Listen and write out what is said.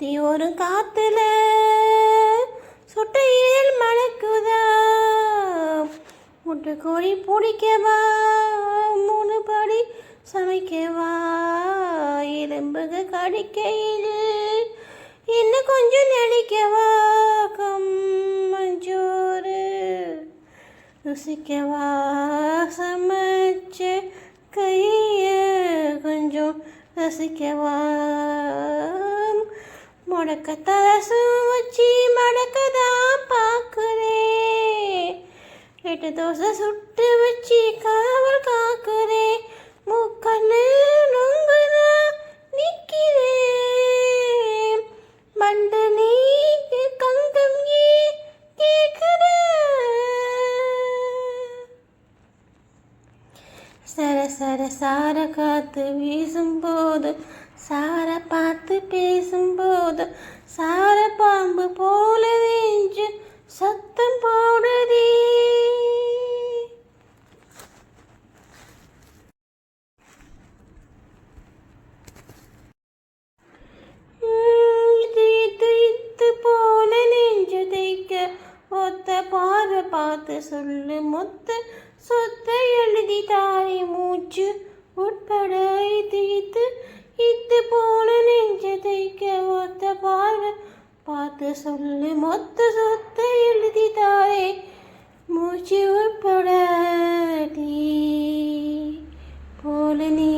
தீ ஒரு காத்துல சுட்டையில் மணக்குதா? முட்டை கோழி பிடிக்கவா? மூணு படி சமைக்கவா? எலும்புக கடிக்கையில் இன்னும் கொஞ்சம் நடிக்கவா கம்மஞ்சோறு ருசிக்கவா? சமைச்ச கைய கொஞ்சம் ரசிக்கவா? முடக்க தரசு வச்சு மடக்கதான் பார்க்குறே எட்டு தோசை சுட்டு வச்சு காவல் காக்குறே மூக்கண்ணு நொங்குதா நிற்கிறே மண்டு நீ கங்கம் ஏ கேட்குற சர சர சார காத்து வீசும்போது சார பார்த்து பேசும்போது சொல்லு. முத்து சொத்தை எழுதி தாரி மூச்சு உட்பட இது இது இது போல நெஞ்ச தைக்க ஒத்த பாரு பார்த்து சொல்லு. மொத்த சொத்தை எழுதி தாரே மூச்சு உட்பட போல நீ